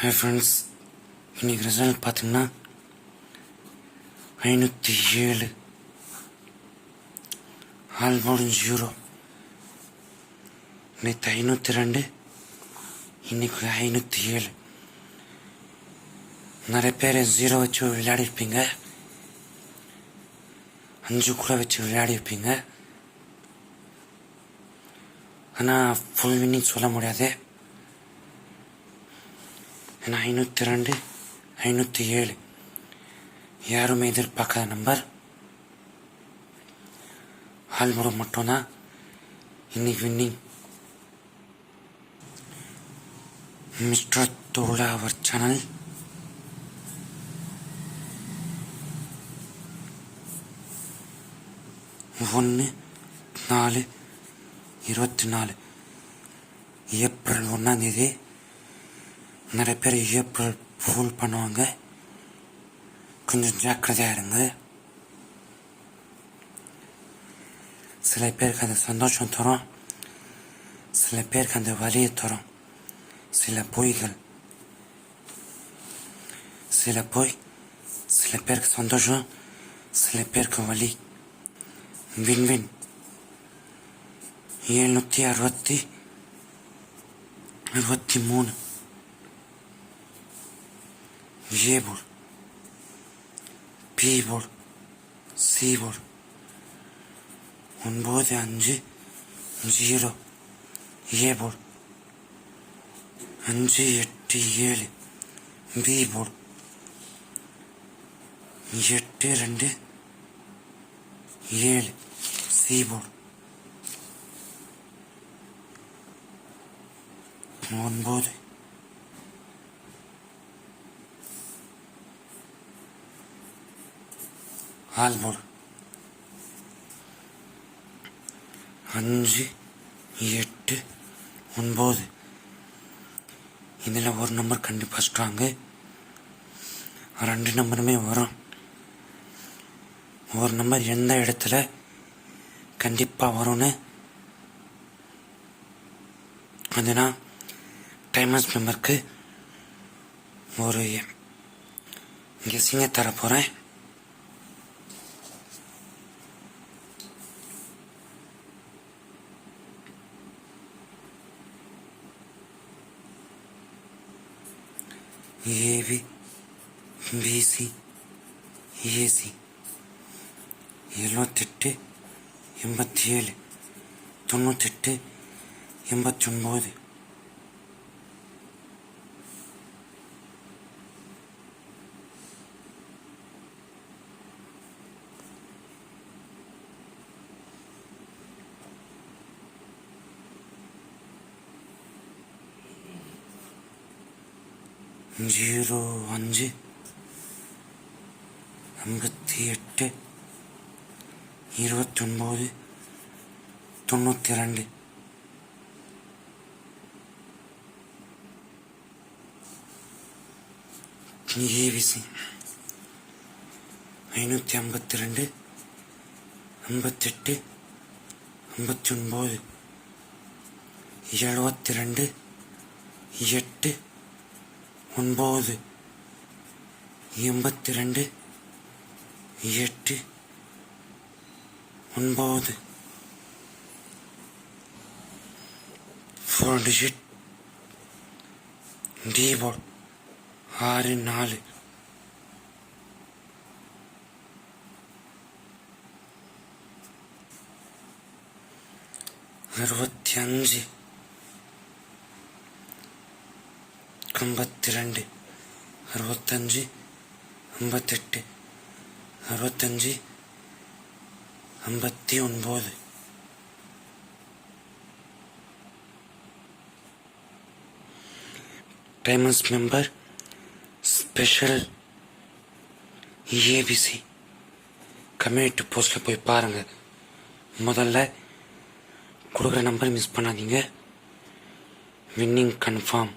Hey friends இன்னைக்கு result பார்த்தீங்கன்னா ஐநூற்றி ஏழு. ஆல்போர்டு ஜீரோ நேற்று ஐநூற்றி ரெண்டு. இன்னைக்கு ஐநூற்றி ஏழு. நிறைய பேர் ஜீரோ வச்சு விளையாடிருப்பீங்க. அஞ்சு கூட வச்சு விளையாடிருப்பீங்க. ஆனால் ஃபுல் வின்னிங் சொல்ல முடியாது. ஐநூற்றி ரெண்டு ஐநூற்றி ஏழு யாருமே எதிர்பார்க்காத நம்பர். ஆல்முறை மட்டும்தான் இன்னைக்கு winning. Mister Dhola our channel. ஒன்று நாலு இருபத்தி நாலு. ஏப்ரல் ஒன்றாந்தேதி நிறைய பேர் ஏப்ரல் ஃபுல் பண்ணுவாங்க கொஞ்சம் ஜாக்கிரதையாக இருங்க சில பேருக்கு அந்த சந்தோஷம் தரும் சில பேருக்கு அந்த வலியை தரும் சில பொய்கள் சில பொய் சில பேருக்கு சந்தோஷம் சில பேருக்கு வலி வின் எழுநூற்றி அறுபத்தி அறுபத்தி மூணு A board B board C board ஒன்பது அஞ்சு ஜீரோ ஏ போர்டு அஞ்சு எட்டு ஏழு பி போர்டு எட்டு ரெண்டு ஏழு சி போர்டு ஒன்பது ஆல்போர்டு அஞ்சு எட்டு ஒன்பது. இதில் ஒரு நம்பர் கண்டிப்பாக ஸ்ட்ராங்கு ரெண்டு நம்பருமே வரும். ஒரு நம்பர் எந்த இடத்துல கண்டிப்பாக வரும்னு? அதுனா டைமஸ் மெம்பருக்கு ஒரு கெஸ்ஸிங்க தர போகிறேன் ஏவி பிசி ஏசி எழுபத்தெட்டு எண்பத்தி ஏழு தொண்ணூத்தெட்டு எண்பத்தொன்பது ஜீரோ அஞ்சு ஐம்பத்தி எட்டு இருபத்தி ஒன்பது தொண்ணூற்றி ரெண்டு ஏபிசி ஐநூற்றி ஐம்பத்தி ரெண்டு ஐம்பத்தெட்டு ஐம்பத்தி ஒன்பது எழுபத்தி ரெண்டு எட்டு ஒன்பது எண்பத்தி ரெண்டு எட்டு ஒன்பது. ஃபோர் டிஜிட் டீபோர்ட் ஆறு நாலு. அறுபத்தி அஞ்சு. ஐம்பத்தி ரெண்டு அறுபத்தஞ்சு ஐம்பத்தெட்டு அறுபத்தஞ்சு ஐம்பத்தி ஒன்பது diamonds member special ABC community போஸ்ட்டில் போய் பாருங்கள் முதல்ல கொடுக்குற நம்பர் மிஸ் பண்ணாதீங்க. Winning confirm